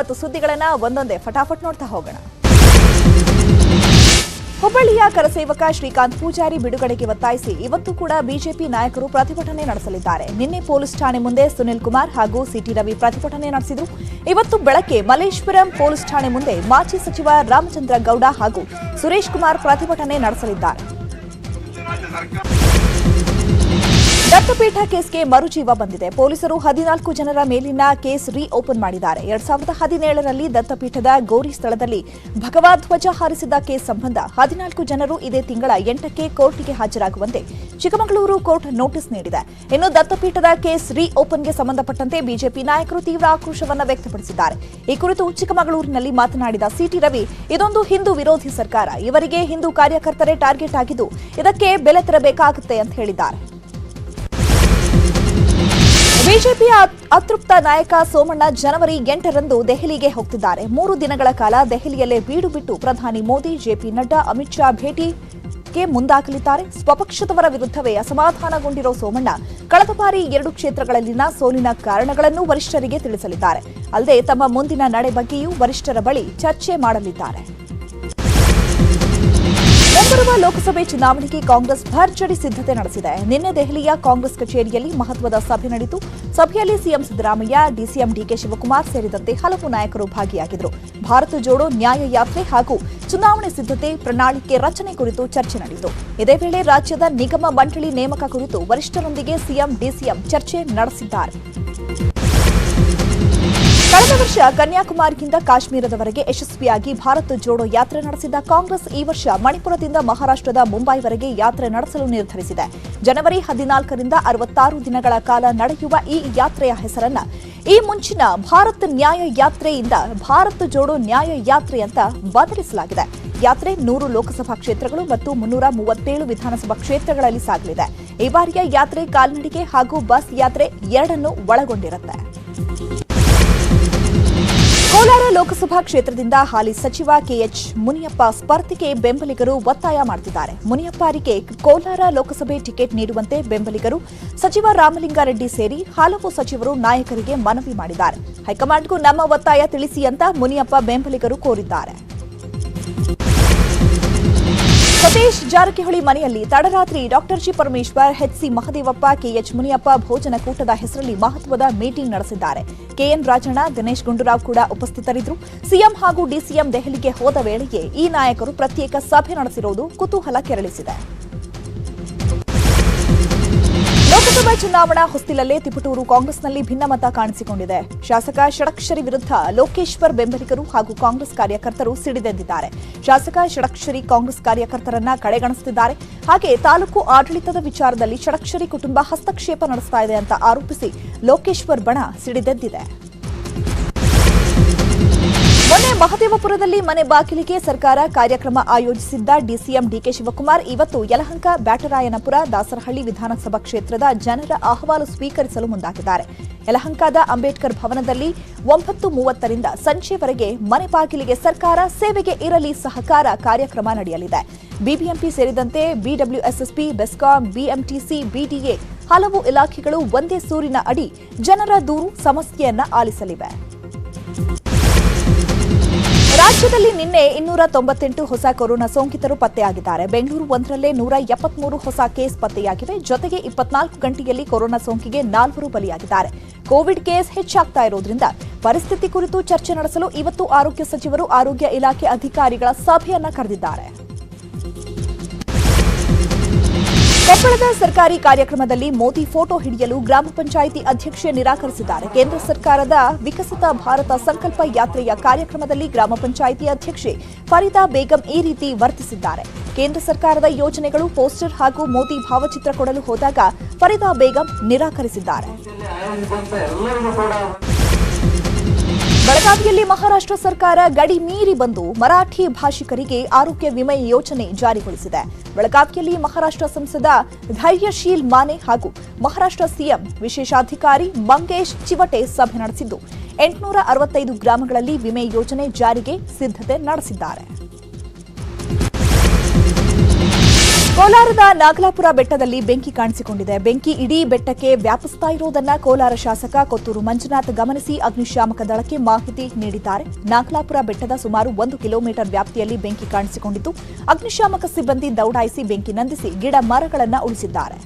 ಮತ್ತು ಸುದ್ದಿಗಳನ್ನ ಒಂದೊಂದೇ ಫಟಾಫಟ್ ನೋಡ್ತಾ ಹೋಗೋಣ. ಹುಬ್ಬಳ್ಳಿಯ ಕರಸೇವಕ ಶ್ರೀಕಾಂತ್ ಪೂಜಾರಿ ಬಿಡುಗಡೆಗೆ ಒತ್ತಾಯಿಸಿ ಇವತ್ತು ಕೂಡ ಬಿಜೆಪಿ ನಾಯಕರು ಪ್ರತಿಭಟನೆ ನಡೆಸಲಿದ್ದಾರೆ. ನಿನ್ನೆ ಪೊಲೀಸ್ ಠಾಣೆ ಮುಂದೆ ಸುನಿಲ್ ಕುಮಾರ್ ಹಾಗೂ ಸಿಟಿ ರವಿ ಪ್ರತಿಭಟನೆ ನಡೆಸಿದರು. ಇವತ್ತು ಬೆಳಗ್ಗೆ ಮಲ್ಲೇಶ್ವರಂ ಪೊಲೀಸ್ ಠಾಣೆ ಮುಂದೆ ಮಾಜಿ ಸಚಿವ ರಾಮಚಂದ್ರ ಗೌಡ ಹಾಗೂ ಸುರೇಶ್ ಕುಮಾರ್ ಪ್ರತಿಭಟನೆ ನಡೆಸಲಿದ್ದಾರೆ. ದತ್ತಪೀಠ ಕೇಸ್ಗೆ ಮರುಜೀವ ಬಂದಿದೆ. ಪೊಲೀಸರು ಹದಿನಾಲ್ಕು ಜನರ ಮೇಲಿನ ಕೇಸ್ ರೀ ಓಪನ್ ಮಾಡಿದ್ದಾರೆ. ಎರಡ್ ಸಾವಿರದ ಹದಿನೇಳರಲ್ಲಿ ದತ್ತಪೀಠದ ಗೌರಿ ಸ್ಥಳದಲ್ಲಿ ಭಗವಧ್ವಜ ಹಾರಿಸಿದ ಕೇಸ್ ಸಂಬಂಧ ಹದಿನಾಲ್ಕು ಜನರು ಇದೇ ತಿಂಗಳ ಎಂಟಕ್ಕೆ ಕೋರ್ಟ್ಗೆ ಹಾಜರಾಗುವಂತೆ ಚಿಕ್ಕಮಗಳೂರು ಕೋರ್ಟ್ ನೋಟಿಸ್ ನೀಡಿದೆ. ಇನ್ನು ದತ್ತಪೀಠದ ಕೇಸ್ ರೀ ಓಪನ್ಗೆ ಸಂಬಂಧಪಟ್ಟಂತೆ ಬಿಜೆಪಿ ನಾಯಕರು ತೀವ್ರ ಆಕ್ರೋಶವನ್ನು ವ್ಯಕ್ತಪಡಿಸಿದ್ದಾರೆ. ಈ ಕುರಿತು ಚಿಕ್ಕಮಗಳೂರಿನಲ್ಲಿ ಮಾತನಾಡಿದ ಸಿಟಿ ರವಿ, ಇದೊಂದು ಹಿಂದೂ ವಿರೋಧಿ ಸರ್ಕಾರ. ಇವರಿಗೆ ಹಿಂದೂ ಕಾರ್ಯಕರ್ತರೇ ಟಾರ್ಗೆಟ್ ಆಗಿದ್ದು ಇದಕ್ಕೆ ಬೆಲೆ ತರಬೇಕಾಗುತ್ತೆ ಅಂತ ಹೇಳಿದ್ದಾರೆ. ಬಿಜೆಪಿಯ ಅತೃಪ್ತ ನಾಯಕ ಸೋಮಣ್ಣ ಜನವರಿ ಎಂಟರಂದು ದೆಹಲಿಗೆ ಹೋಗ್ತಿದ್ದಾರೆ. ಮೂರು ದಿನಗಳ ಕಾಲ ದೆಹಲಿಯಲ್ಲೇ ಬೀಡು ಬಿಟ್ಟು ಪ್ರಧಾನಿ ಮೋದಿ ಜೆಪಿ ನಡ್ಡಾ, ಅಮಿತ್ ಶಾ ಭೇಟಿಗೆ ಮುಂದಾಗಲಿದ್ದಾರೆ. ಸ್ವಪಕ್ಷದವರ ವಿರುದ್ಧವೇ ಅಸಮಾಧಾನಗೊಂಡಿರೋ ಸೋಮಣ್ಣ ಕಳೆದ ಬಾರಿ ಎರಡು ಕ್ಷೇತ್ರಗಳಲ್ಲಿನ ಸೋಲಿನ ಕಾರಣಗಳನ್ನು ವರಿಷ್ಠರಿಗೆ ತಿಳಿಸಲಿದ್ದಾರೆ. ಅಲ್ಲದೆ ತಮ್ಮ ಮುಂದಿನ ನಡೆ ಬಗ್ಗೆಯೂ ವರಿಷ್ಠರ ಬಳಿ ಚರ್ಚೆ ಮಾಡಲಿದ್ದಾರೆ. ಮುಂಬರುವ ಲೋಕಸಭೆ ಚುನಾವಣೆಗೆ ಕಾಂಗ್ರೆಸ್ ಭರ್ಜರಿ ಸಿದ್ಧತೆ ನಡೆಸಿದೆ. ನಿನ್ನೆ ದೆಹಲಿಯ ಕಾಂಗ್ರೆಸ್ ಕಚೇರಿಯಲ್ಲಿ ಮಹತ್ವದ ಸಭೆ ನಡೆಯಿತು. ಸಭೆಯಲ್ಲಿ CM Siddaramaiah, DCM DK Shivakumar ಸೇರಿದಂತೆ ಹಲವು ನಾಯಕರು ಭಾಗಿಯಾಗಿದ್ದರು. ಭಾರತ ಜೋಡೋ ನ್ಯಾಯ ಯಾತ್ರೆ ಹಾಗೂ ಚುನಾವಣೆ ಸಿದ್ಧತೆ ಪ್ರಣಾಳಿಕೆ ರಚನೆ ಕುರಿತು ಚರ್ಚೆ ನಡೆಯಿತು. ಇದೇ ವೇಳೆ ರಾಜ್ಯದ ನಿಗಮ ಮಂಡಳಿ ನೇಮಕ ಕುರಿತು ವರಿಷ್ಠರೊಂದಿಗೆ ಸಿಎಂ, ಡಿಸಿಎಂ ಚರ್ಚೆ ನಡೆಸಿದ್ದಾರೆ. ಕಳೆದ ವರ್ಷ ಕನ್ಯಾಕುಮಾರಿಯಿಂದ ಕಾಶ್ಮೀರದವರೆಗೆ ಯಶಸ್ವಿಯಾಗಿ ಭಾರತ್ ಜೋಡೋ ಯಾತ್ರೆ ನಡೆಸಿದ್ದ ಕಾಂಗ್ರೆಸ್ ಈ ವರ್ಷ ಮಣಿಪುರದಿಂದ ಮಹಾರಾಷ್ಟ್ರದ ಮುಂಬೈವರೆಗೆ ಯಾತ್ರೆ ನಡೆಸಲು ನಿರ್ಧರಿಸಿದೆ. ಜನವರಿ ಹದಿನಾಲ್ಕರಿಂದ ಅರವತ್ತಾರು ದಿನಗಳ ಕಾಲ ನಡೆಯುವ ಈ ಯಾತ್ರೆಯ ಹೆಸರನ್ನ ಈ ಮುಂಚಿನ ಭಾರತ್ ನ್ಯಾಯ ಯಾತ್ರೆಯಿಂದ ಭಾರತ್ ಜೋಡೋ ನ್ಯಾಯ ಯಾತ್ರೆ ಅಂತ ಬದಲಿಸಲಾಗಿದೆ ಯಾತ್ರೆ ನೂರು ಲೋಕಸಭಾ ಕ್ಷೇತ್ರಗಳು ಮತ್ತು ಮುನ್ನೂರ ಮೂವತ್ತೇಳು ವಿಧಾನಸಭಾ ಕ್ಷೇತ್ರಗಳಲ್ಲಿ ಸಾಗಲಿದೆ. ಈ ಬಾರಿಯ ಯಾತ್ರೆ ಕಾಲ್ನಡಿಗೆ ಹಾಗೂ ಬಸ್ ಯಾತ್ರೆ ಎರಡನ್ನೂ ಒಳಗೊಂಡಿರುತ್ತೆ. ಕೋಲಾರ ಲೋಕಸಭಾ ಕ್ಷೇತ್ರದಿಂದ ಹಾಲಿ ಸಚಿವ ಕೆಎಚ್ ಮುನಿಯಪ್ಪ ಸ್ಪರ್ಧೆಗೆ ಬೆಂಬಲಿಗರು ಒತ್ತಾಯ ಮಾಡುತ್ತಿದ್ದಾರೆ ಮುನಿಯಪ್ಪರಿಗೆ ಕೋಲಾರ ಲೋಕಸಭೆ ಟಿಕೆಟ್ ನೀಡುವಂತೆ ಬೆಂಬಲಿಗರು ಸಚಿವ ರಾಮಲಿಂಗಾರೆಡ್ಡಿ ಸೇರಿ ಹಲವು ಸಚಿವರು ನಾಯಕರಿಗೆ ಮನವಿ ಮಾಡಿದ್ದಾರೆ. ಹೈಕಮಾಂಡ್ಗೂ ನಮ್ಮ ಒತ್ತಾಯ ತಿಳಿಸಿ ಅಂತ ಮುನಿಯಪ್ಪ ಬೆಂಬಲಿಗರು ಕೋರಿದ್ದಾರೆ. ಸತೀಶ್ ಜಾರಕಿಹೊಳಿ ಮನೆಯಲ್ಲಿ ತಡರಾತ್ರಿ doctor G Parameshwar HC Mahadevappa K H Muniyappa ಭೋಜನ ಕೂಟದ ಹೆಸರಲ್ಲಿ ಮಹತ್ವದ ಮೀಟಿಂಗ್ ನಡೆಸಿದ್ದಾರೆ. ಕೆಎನ್ ರಾಜಣ್ಣ ದಿನೇಶ್ ಗುಂಡೂರಾವ್ ಕೂಡ ಉಪಸ್ಥಿತರಿದ್ದರು. ಸಿಎಂ ಹಾಗೂ ಡಿಸಿಎಂ ದೆಹಲಿಗೆ ಹೋದ ವೇಳೆಗೆ ಈ ನಾಯಕರು ಪ್ರತ್ಯೇಕ ಸಭೆ ನಡೆಸಿರುವುದು ಕುತೂಹಲ ಕೆರಳಿಸಿದೆ. ಲೋಕಸಭಾ ಚುನಾವಣಾ ಹೊಸ್ತಿಲಲ್ಲೇ ತಿಪಟೂರು ಕಾಂಗ್ರೆಸ್ನಲ್ಲಿ ಭಿನ್ನಮತ ಕಾಣಿಸಿಕೊಂಡಿದೆ. ಶಾಸಕ ಷಡಕ್ಷರಿ ವಿರುದ್ಧ ಲೋಕೇಶ್ವರ್ ಬೆಂಬಲಿಗರು ಹಾಗೂ ಕಾಂಗ್ರೆಸ್ ಕಾರ್ಯಕರ್ತರು ಸಿಡಿದೆದ್ದಿದ್ದಾರೆ. ಶಾಸಕ ಷಡಕ್ಷರಿ ಕಾಂಗ್ರೆಸ್ ಕಾರ್ಯಕರ್ತರನ್ನ ಕಡೆಗಣಿಸುತ್ತಿದ್ದಾರೆ. ಹಾಗೆ ತಾಲೂಕು ಆಡಳಿತದ ವಿಚಾರದಲ್ಲಿ ಷಡಕ್ಷರಿ ಕುಟುಂಬ ಹಸ್ತಕ್ಷೇಪ ನಡೆಸ್ತಾ ಇದೆ ಅಂತ ಆರೋಪಿಸಿ ಲೋಕೇಶ್ವರ್ ಬಣ ಸಿಡಿದೆದ್ದಿದೆ. ಮಹದೇವಪುರದಲ್ಲಿ ಮನೆ ಬಾಗಿಲಿಗೆ ಸರ್ಕಾರ ಕಾರ್ಯಕ್ರಮ ಆಯೋಜಿಸಿದ್ದ ಡಿಸಿಎಂ ಡಿಕೆ ಶಿವಕುಮಾರ್, ಇವತ್ತು ಯಲಹಂಕ ಬ್ಯಾಟರಾಯನಪುರ ದಾಸರಹಳ್ಳಿ ವಿಧಾನಸಭಾ ಕ್ಷೇತ್ರದ ಜನರ ಅಹವಾಲು ಸ್ವೀಕರಿಸಲು ಮುಂದಾಗಿದ್ದಾರೆ. ಯಲಹಂಕದ ಅಂಬೇಡ್ಕರ್ ಭವನದಲ್ಲಿ ಒಂಬತ್ತು ಮೂವತ್ತರಿಂದ ಸಂಜೆವರೆಗೆ ಮನೆ ಬಾಗಿಲಿಗೆ ಸರ್ಕಾರ ಸೇವೆಗೆ ಇರಲಿ ಸಹಕಾರ ಕಾರ್ಯಕ್ರಮ ನಡೆಯಲಿದೆ. ಬಿಬಿಎಂಪಿ ಸೇರಿದಂತೆ ಬಿಡಬ್ಲ್ಯೂಎಸ್ಎಸ್ಪಿ, ಬೆಸ್ಕಾಂ, ಬಿಎಂಟಿಸಿ, ಬಿಡಿಎ ಹಲವು ಇಲಾಖೆಗಳು ಒಂದೇ ಸೂರಿನ ಅಡಿ ಜನರ ದೂರು, ಸಮಸ್ಯೆಯನ್ನ ಆಲಿಸಲಿವೆ. ರಾಜ್ಯದಲ್ಲಿ ನಿನ್ನೆ ಇನ್ನೂರ ತೊಂಬತ್ತೆಂಟು ಹೊಸ ಕೊರೋನಾ ಸೋಂಕಿತರು ಪತ್ತೆಯಾಗಿದ್ದಾರೆ. ಬೆಂಗಳೂರು ಒಂದರಲ್ಲೇ ನೂರ ಎಪ್ಪತ್ಮೂರು ಹೊಸ ಕೇಸ್ ಪತ್ತೆಯಾಗಿವೆ. ಜೊತೆಗೆ ಇಪ್ಪತ್ನಾಲ್ಕು ಗಂಟೆಯಲ್ಲಿ ಕೊರೋನಾ ಸೋಂಕಿಗೆ ನಾಲ್ವರು ಬಲಿಯಾಗಿದ್ದಾರೆ. ಕೋವಿಡ್ ಕೇಸ್ ಹೆಚ್ಚಾಗ್ತಾ ಇರೋದ್ರಿಂದ ಪರಿಸ್ಥಿತಿ ಕುರಿತು ಚರ್ಚೆ ನಡೆಸಲು ಇವತ್ತು ಆರೋಗ್ಯ ಸಚಿವರು ಆರೋಗ್ಯ ಇಲಾಖೆ ಅಧಿಕಾರಿಗಳ ಸಭೆಯನ್ನ ಕರೆದಿದ್ದಾರೆ. ಕೊಪ್ಪಳದ ಸರ್ಕಾರಿ ಕಾರ್ಯಕ್ರಮದಲ್ಲಿ ಮೋದಿ ಫೋಟೋ ಹಿಡಿಯಲು ಗ್ರಾಮ ಪಂಚಾಯಿತಿ ಅಧ್ಯಕ್ಷೆ ನಿರಾಕರಿಸಿದ್ದಾರೆ. ಕೇಂದ್ರ ಸರ್ಕಾರದ ವಿಕಸಿತ ಭಾರತ ಸಂಕಲ್ಪ ಯಾತ್ರೆಯ ಕಾರ್ಯಕ್ರಮದಲ್ಲಿ ಗ್ರಾಮ ಪಂಚಾಯಿತಿ ಅಧ್ಯಕ್ಷೆ ಫರೀದಾ ಬೇಗಂ ಈ ರೀತಿ ವರ್ತಿಸಿದ್ದಾರೆ. ಕೇಂದ್ರ ಸರ್ಕಾರದ ಯೋಜನೆಗಳು, ಪೋಸ್ಟರ್ ಹಾಗೂ ಮೋದಿ ಭಾವಚಿತ್ರ ಕೊಡಲು ಹೋದಾಗ ಫರೀದಾ ಬೇಗಂ ನಿರಾಕರಿಸಿದ್ದಾರೆ. ಬೆಳಗಾವಿಯಲ್ಲಿ ಮಹಾರಾಷ್ಟ್ರ ಸರ್ಕಾರ ಗಡಿ ಮೀರಿ ಬಂದು ಮರಾಠಿ ಭಾಷಿಕರಿಗೆ ಆರೋಗ್ಯ ವಿಮೆ ಯೋಜನೆ ಜಾರಿಗೊಳಿಸಿದೆ. ಬೆಳಗಾವಿಯಲ್ಲಿ ಮಹಾರಾಷ್ಟ್ರ ಸಂಸದ ಧೈರ್ಯಶೀಲ್ ಮಾನೆ ಹಾಗೂ ಮಹಾರಾಷ್ಟ್ರ ಸಿಎಂ ವಿಶೇಷಾಧಿಕಾರಿ ಮಂಗೇಶ್ ಚಿವಟೆ ಸಭೆ ನಡೆಸಿದ್ದು. ಎಂಟುನೂರ ಅರವತ್ತೈದು ಗ್ರಾಮಗಳಲ್ಲಿ ವಿಮೆ ಯೋಜನೆ ಜಾರಿಗೆ ಸಿದ್ಧತೆ ನಡೆಸಿದ್ದಾರೆ. ಕೋಲಾರದ ನಾಗಲಾಪುರ ಬೆಟ್ಟದಲ್ಲಿ ಬೆಂಕಿ ಕಾಣಿಸಿಕೊಂಡಿದೆ. ಬೆಂಕಿ ಇಡೀ ಬೆಟ್ಟಕ್ಕೆ ವ್ಯಾಪಿಸ್ತಾ ಇರುವುದನ್ನ ಕೋಲಾರ ಶಾಸಕ ಕೊತ್ತೂರು ಮಂಜುನಾಥ್ ಗಮನಿಸಿ ಅಗ್ನಿಶಾಮಕ ದಳಕ್ಕೆ ಮಾಹಿತಿ ನೀಡಿದ್ದಾರೆ. ನಾಗಲಾಪುರ ಬೆಟ್ಟದ ಸುಮಾರು ಒಂದು ಕಿಲೋಮೀಟರ್ ವ್ಯಾಪ್ತಿಯಲ್ಲಿ ಬೆಂಕಿ ಕಾಣಿಸಿಕೊಂಡಿದ್ದು, ಅಗ್ನಿಶಾಮಕ ಸಿಬ್ಬಂದಿ ದೌಡಾಯಿಸಿ ಬೆಂಕಿ ನಂದಿಸಿ ಗಿಡ ಮರಗಳನ್ನು ಉಳಿಸಿದ್ದಾರೆ.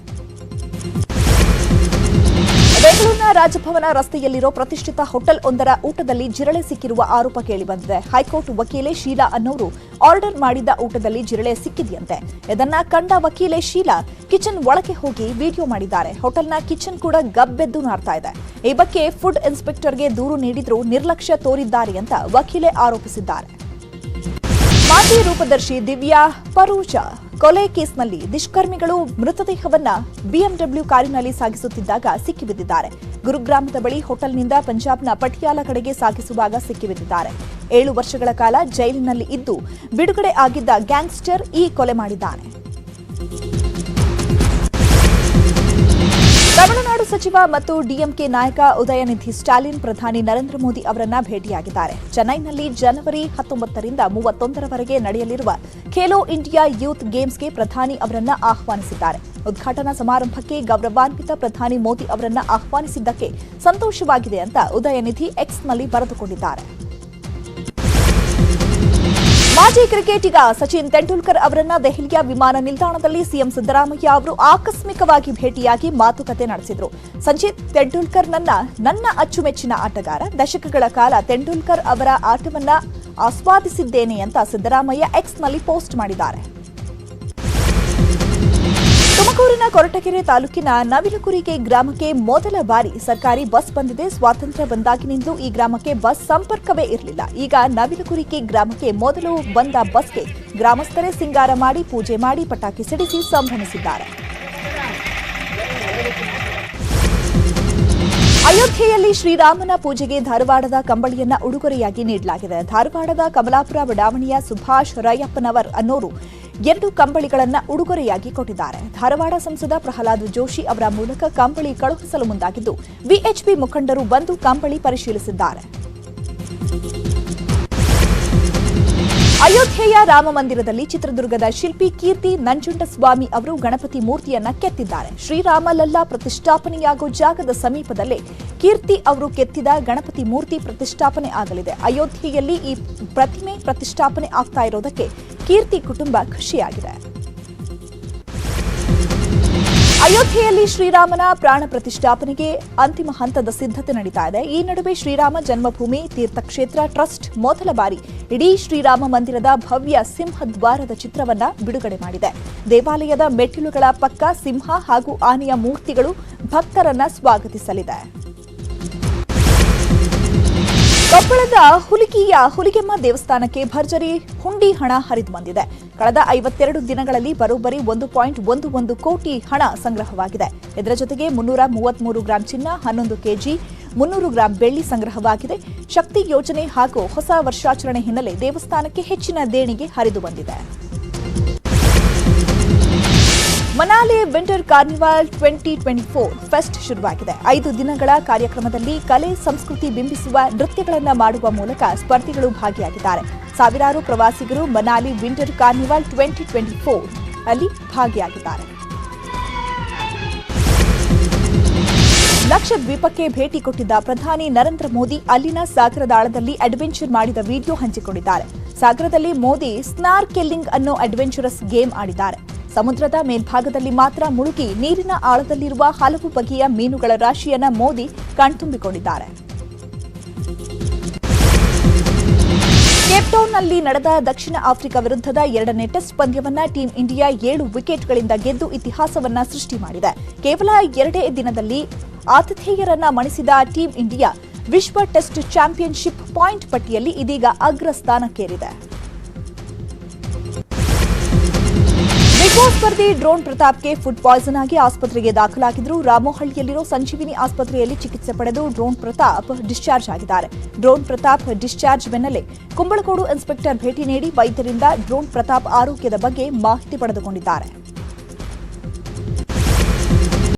ಬೆಂಗಳೂರಿನ ರಾಜಭವನ ರಸ್ತೆಯಲ್ಲಿರೋ ಪ್ರತಿಷ್ಠಿತ ಹೋಟೆಲ್ ಒಂದರ ಊಟದಲ್ಲಿ ಜಿರಳೆ ಸಿಕ್ಕಿರುವ ಆರೋಪ ಕೇಳಿಬಂದಿದೆ ಹೈಕೋರ್ಟ್ ವಕೀಲೆ ಶೀಲಾ ಅನ್ನೋರು ಆರ್ಡರ್ ಮಾಡಿದ್ದ ಊಟದಲ್ಲಿ ಜಿರಳೆ ಸಿಕ್ಕಿದೆಯಂತೆ. ಇದನ್ನ ಕಂಡ ವಕೀಲೆ ಶೀಲಾ ಕಿಚನ್ ಒಳಗೆ ಹೋಗಿ ವಿಡಿಯೋ ಮಾಡಿದ್ದಾರೆ. ಹೋಟೆಲ್ನ ಕಿಚನ್ ಕೂಡ ಗಬ್ಬೆದ್ದು ನಾಡ್ತಾ ಇದೆ. ಈ ಬಗ್ಗೆ ಫುಡ್ ಇನ್ಸ್ಪೆಕ್ಟರ್ಗೆ ದೂರು ನೀಡಿದ್ರೂ ನಿರ್ಲಕ್ಷ್ಯ ತೋರಿದ್ದಾರೆ ಅಂತ ವಕೀಲೆ ಆರೋಪಿಸಿದ್ದಾರೆ. ಮಾಜಿ ರೂಪದರ್ಶಿ ದಿವ್ಯಾ ಪರೂಜ ಕೊಲೆ ಕೇಸ್ನಲ್ಲಿ ದುಷ್ಕರ್ಮಿಗಳು ಮೃತದೇಹವನ್ನ ಬಿಎಂಡಬ್ಲ್ಯೂ ಕಾರಿನಲ್ಲಿ ಸಾಗಿಸುತ್ತಿದ್ದಾಗ ಸಿಕ್ಕಿಬಿದ್ದಿದ್ದಾರೆ. ಗುರುಗ್ರಾಮದ ಬಳಿ ಹೋಟೆಲ್ನಿಂದ ಪಂಜಾಬ್ನ ಪಟಿಯಾಲ ಕಡೆಗೆ ಸಾಗಿಸುವಾಗ ಸಿಕ್ಕಿಬಿದ್ದಿದ್ದಾರೆ. ಏಳು ವರ್ಷಗಳ ಕಾಲ ಜೈಲಿನಲ್ಲಿ ಇದ್ದು ಬಿಡುಗಡೆ ಆಗಿದ್ದ ಗ್ಯಾಂಗ್ಸ್ಟರ್ ಈ ಕೊಲೆ ಮಾಡಿದ್ದಾನೆ. ತಮಿಳುನಾಡು ಸಚಿವ ಮತ್ತು ಡಿಎಂಕೆ ನಾಯಕ ಉದಯನಿಧಿ ಸ್ಟಾಲಿನ್ ಪ್ರಧಾನಿ ನರೇಂದ್ರ ಮೋದಿ ಅವರನ್ನ ಭೇಟಿಯಾಗಿದ್ದಾರೆ. ಚೆನ್ನೈನಲ್ಲಿ ಜನವರಿ ಹತ್ತೊಂಬತ್ತರಿಂದ ಮೂವತ್ತೊಂದರವರೆಗೆ ನಡೆಯಲಿರುವ ಖೇಲೋ ಇಂಡಿಯಾ ಯೂತ್ ಗೇಮ್ಸ್ಗೆ ಪ್ರಧಾನಿ ಅವರನ್ನ ಆಹ್ವಾನಿಸಿದ್ದಾರೆ. ಉದ್ಘಾಟನಾ ಸಮಾರಂಭಕ್ಕೆ ಗೌರವಾನ್ವಿತ ಪ್ರಧಾನಿ ಮೋದಿ ಅವರನ್ನ ಆಹ್ವಾನಿಸಿದ್ದಕ್ಕೆ ಸಂತೋಷವಾಗಿದೆ ಅಂತ ಉದಯನಿಧಿ ಎಕ್ಸ್ನಲ್ಲಿ ಬರೆದುಕೊಂಡಿದ್ದಾರೆ. ಮಾಜಿ ಕ್ರಿಕೆಟಿಗ ಸಚಿನ್ ತೆಂಡೂಲ್ಕರ್ ಅವರನ್ನ ದೆಹಲಿಯ ವಿಮಾನ ನಿಲ್ದಾಣದಲ್ಲಿ ಸಿಎಂ ಸಿದ್ದರಾಮಯ್ಯ ಅವರು ಆಕಸ್ಮಿಕವಾಗಿ ಭೇಟಿಯಾಗಿ ಮಾತುಕತೆ ನಡೆಸಿದರು. ಸಚಿನ್ ತೆಂಡೂಲ್ಕರ್ ನನ್ನ ನನ್ನ ಅಚ್ಚುಮೆಚ್ಚಿನ ಆಟಗಾರ. ದಶಕಗಳ ಕಾಲ ತೆಂಡೂಲ್ಕರ್ ಅವರ ಆಟವನ್ನ ಆಸ್ವಾದಿಸಿದ್ದೇನೆ ಅಂತ ಸಿದ್ದರಾಮಯ್ಯ ಎಕ್ಸ್ನಲ್ಲಿ ಪೋಸ್ಟ್ ಮಾಡಿದ್ದಾರೆ. ತುಮಕೂರಿನ ಕೊರಟಗೆರೆ ತಾಲೂಕಿನ ನವಿಲುಕುರಿಗೆ ಗ್ರಾಮಕ್ಕೆ ಮೊದಲ ಬಾರಿ ಸರ್ಕಾರಿ ಬಸ್ ಬಂದಿದೆ. ಸ್ವಾತಂತ್ರ್ಯ ಬಂದಾಗಿನಿಂದಲೂ ಈ ಗ್ರಾಮಕ್ಕೆ ಬಸ್ ಸಂಪರ್ಕವೇ ಇರಲಿಲ್ಲ. ಈಗ ನವಿಲುಕುರಿಗೆ ಗ್ರಾಮಕ್ಕೆ ಮೊದಲು ಬಂದ ಬಸ್ಗೆ ಗ್ರಾಮಸ್ಥರೇ ಸಿಂಗಾರ ಮಾಡಿ, ಪೂಜೆ ಮಾಡಿ ಪಟಾಕಿ ಸಿಡಿಸಿ ಸಂಭ್ರಮಿಸಿದ್ದಾರೆ. ಅಯೋಧ್ಯೆಯಲ್ಲಿ ಶ್ರೀರಾಮನ ಪೂಜೆಗೆ ಧಾರವಾಡದ ಕಂಬಳಿಯನ್ನ ಉಡುಗೊರೆಯಾಗಿ ನೀಡಲಾಗಿದೆ. ಧಾರವಾಡದ ಕಮಲಾಪುರ ಬಡಾವಣೆಯ ಸುಭಾಷ್ ರಯ್ಯಪ್ಪನವರ್ ಅನ್ನೋರು ಎರಡು ಕಂಬಳಿಗಳನ್ನು ಉಡುಗೊರೆಯಾಗಿ ಕೊಟ್ಟಿದ್ದಾರೆ. ಧಾರವಾಡ ಸಂಸದ ಪ್ರಹ್ಲಾದ್ ಜೋಶಿ ಅವರ ಮೂಲಕ ಕಂಬಳಿ ಕಳುಹಿಸಲು ಮುಂದಾಗಿದ್ದು, ವಿಎಚ್ಪಿ ಮುಖಂಡರು ಬಂದು ಕಂಬಳಿ ಪರಿಶೀಲಿಸಿದ್ದಾರೆ. ಅಯೋಧ್ಯೆಯ ರಾಮ ಮಂದಿರದಲ್ಲಿ ಚಿತ್ರದುರ್ಗದ ಶಿಲ್ಪಿ ಕೀರ್ತಿ ನಂಜುಂಡಸ್ವಾಮಿ ಅವರು ಗಣಪತಿ ಮೂರ್ತಿಯನ್ನ ಕೆತ್ತಿದ್ದಾರೆ. ಶ್ರೀರಾಮಲಲ್ಲಾ ಪ್ರತಿಷ್ಠಾಪನೆಯಾಗುವ ಜಾಗದ ಸಮೀಪದಲ್ಲೇ ಕೀರ್ತಿ ಅವರು ಕೆತ್ತಿದ ಗಣಪತಿ ಮೂರ್ತಿ ಪ್ರತಿಷ್ಠಾಪನೆ ಆಗಲಿದೆ. ಅಯೋಧ್ಯೆಯಲ್ಲಿ ಈ ಪ್ರತಿಮೆ ಪ್ರತಿಷ್ಠಾಪನೆ ಆಗ್ತಾ ಇರೋದಕ್ಕೆ ಕೀರ್ತಿ ಕುಟುಂಬ ಖುಷಿಯಾಗಿದೆ. ಅಯೋಧ್ಯೆಯಲ್ಲಿ ಶ್ರೀರಾಮನ ಪ್ರಾಣ ಪ್ರತಿಷ್ಠಾಪನೆಗೆ ಅಂತಿಮ ಹಂತದ ಸಿದ್ಧತೆ ನಡೀತಾ ಇದೆ. ಈ ನಡುವೆ ಶ್ರೀರಾಮ ಜನ್ಮಭೂಮಿ ತೀರ್ಥಕ್ಷೇತ್ರ ಟ್ರಸ್ಟ್ ಮೊದಲ ಬಾರಿ ಇಡೀ ಶ್ರೀರಾಮ ಮಂದಿರದ ಭವ್ಯ ಸಿಂಹದ್ವಾರದ ಚಿತ್ರವನ್ನ ಬಿಡುಗಡೆ ಮಾಡಿದೆ. ದೇವಾಲಯದ ಮೆಟ್ಟಿಲುಗಳ ಪಕ್ಕ ಸಿಂಹ ಹಾಗೂ ಆನೆಯ ಮೂರ್ತಿಗಳು ಭಕ್ತರನ್ನ ಸ್ವಾಗತಿಸಲಿದೆ. ಕೊಪ್ಪಳದ ಹುಲಿಕಿಯ ಹುಲಿಗೆಮ್ಮ ದೇವಸ್ಥಾನಕ್ಕೆ ಭರ್ಜರಿ ಹುಂಡಿ ಹಣ ಹರಿದು ಬಂದಿದೆ. ಕಳೆದ ಐವತ್ತೆರಡು ದಿನಗಳಲ್ಲಿ ಬರೋಬ್ಬರಿ ಒಂದು ಪಾಯಿಂಟ್ ಒಂದು ಒಂದು ಕೋಟಿ ಹಣ ಸಂಗ್ರಹವಾಗಿದೆ. ಇದರ ಜೊತೆಗೆ ಮುನ್ನೂರ ಮೂವತ್ಮೂರು ಗ್ರಾಂ ಚಿನ್ನ, ಹನ್ನೊಂದು ಕೆಜಿ, ಮುನ್ನೂರು ಗ್ರಾಂ ಬೆಳ್ಳಿ ಸಂಗ್ರಹವಾಗಿದೆ. ಶಕ್ತಿ ಯೋಜನೆ ಹಾಗೂ ಹೊಸ ವರ್ಷಾಚರಣೆ ಹಿನ್ನೆಲೆ ದೇವಸ್ಥಾನಕ್ಕೆ ಹೆಚ್ಚಿನ ದೇಣಿಗೆ ಹರಿದು ಬಂದಿದೆ. Manali winter carnival twenty twenty four fest ಶುರುವಾಗಿದೆ. ಐದು ದಿನಗಳ ಕಾರ್ಯಕ್ರಮದಲ್ಲಿ ಕಲೆ, ಸಂಸ್ಕೃತಿ ಬಿಂಬಿಸುವ ನೃತ್ಯಗಳನ್ನು ಮಾಡುವ ಮೂಲಕ ಸ್ಪರ್ಧಿಗಳು ಭಾಗಿಯಾಗಿದ್ದಾರೆ. ಸಾವಿರಾರು ಪ್ರವಾಸಿಗರು Manali winter carnival twenty twenty four ಅಲ್ಲಿ ಭಾಗಿಯಾಗಿದ್ದಾರೆ. ಲಕ್ಷದ್ವೀಪಕ್ಕೆ ಭೇಟಿ ಕೊಟ್ಟಿದ್ದ ಪ್ರಧಾನಿ ನರೇಂದ್ರ ಮೋದಿ ಅಲ್ಲಿನ ಸಾಗರದಾಳದಲ್ಲಿ ಅಡ್ವೆಂಚರ್ ಮಾಡಿದ ವಿಡಿಯೋ ಹಂಚಿಕೊಂಡಿದ್ದಾರೆ. ಸಾಗರದಲ್ಲಿ ಮೋದಿ ಸ್ನಾರ್ಕೆಲ್ಲಿಂಗ್ ಅನ್ನೋ ಅಡ್ವೆಂಚರಸ್ ಗೇಮ್ ಆಡಿದ್ದಾರೆ. ಸಮುದ್ರದ ಮೇಲ್ಭಾಗದಲ್ಲಿ ಮಾತ್ರ ಮುಳುಗಿ ನೀರಿನ ಆಳದಲ್ಲಿರುವ ಹಲವು ಬಗೆಯ ಮೀನುಗಳ ರಾಶಿಯನ್ನು ಮೋದಿ ಕಣ್ತುಂಬಿಕೊಂಡಿದ್ದಾರೆ. ಕೇಪ್ಟೌನ್ನಲ್ಲಿ ನಡೆದ ದಕ್ಷಿಣ ಆಫ್ರಿಕಾ ವಿರುದ್ಧದ ಎರಡನೇ ಟೆಸ್ಟ್ ಪಂದ್ಯವನ್ನ ಟೀಂ ಇಂಡಿಯಾ ಏಳು ವಿಕೆಟ್ಗಳಿಂದ ಗೆದ್ದು ಇತಿಹಾಸವನ್ನ ಸೃಷ್ಟಿ ಮಾಡಿದೆ. ಕೇವಲ ಎರಡೇ ದಿನದಲ್ಲಿ ಆತಿಥೇಯರನ್ನ ಮಣಿಸಿದ ಟೀಂ ಇಂಡಿಯಾ ವಿಶ್ವ ಟೆಸ್ಟ್ ಚಾಂಪಿಯನ್ಶಿಪ್ ಪಾಯಿಂಟ್ ಪಟ್ಟಿಯಲ್ಲಿ ಇದೀಗ ಅಗ್ರ ಸ್ಥಾನಕ್ಕೇರಿದೆ ಬಾಸ್ ಸ್ಪರ್ಧಿ ಡ್ರೋನ್ ಪ್ರತಾಪ್ಗೆ ಫುಡ್ ಪಾಯ್ಸನ್ ಆಗಿ ಆಸ್ಪತ್ರೆಗೆ ದಾಖಲಾಗಿದ್ರು ರಾಮೋಹಳ್ಳಿಯಲ್ಲಿರೋ ಸಂಜೀವಿನಿ ಆಸ್ಪತ್ರೆಯಲ್ಲಿ ಚಿಕಿತ್ಸೆ ಪಡೆದು ಡ್ರೋನ್ ಪ್ರತಾಪ್ ಡಿಸ್ಚಾರ್ಜ್ ಆಗಿದ್ದಾರೆ. ಡ್ರೋನ್ ಪ್ರತಾಪ್ ಡಿಸ್ಚಾರ್ಜ್ ಬೆನ್ನಲ್ಲೇ ಕುಂಬಳಕೋಡು ಇನ್ಸ್ಪೆಕ್ಟರ್ ಭೇಟಿ ನೀಡಿ ವೈದ್ಯರಿಂದ ಡ್ರೋನ್ ಪ್ರತಾಪ್ ಆರೋಗ್ಯದ ಬಗ್ಗೆ ಮಾಹಿತಿ ಪಡೆದುಕೊಂಡಿದ್ದಾರೆ.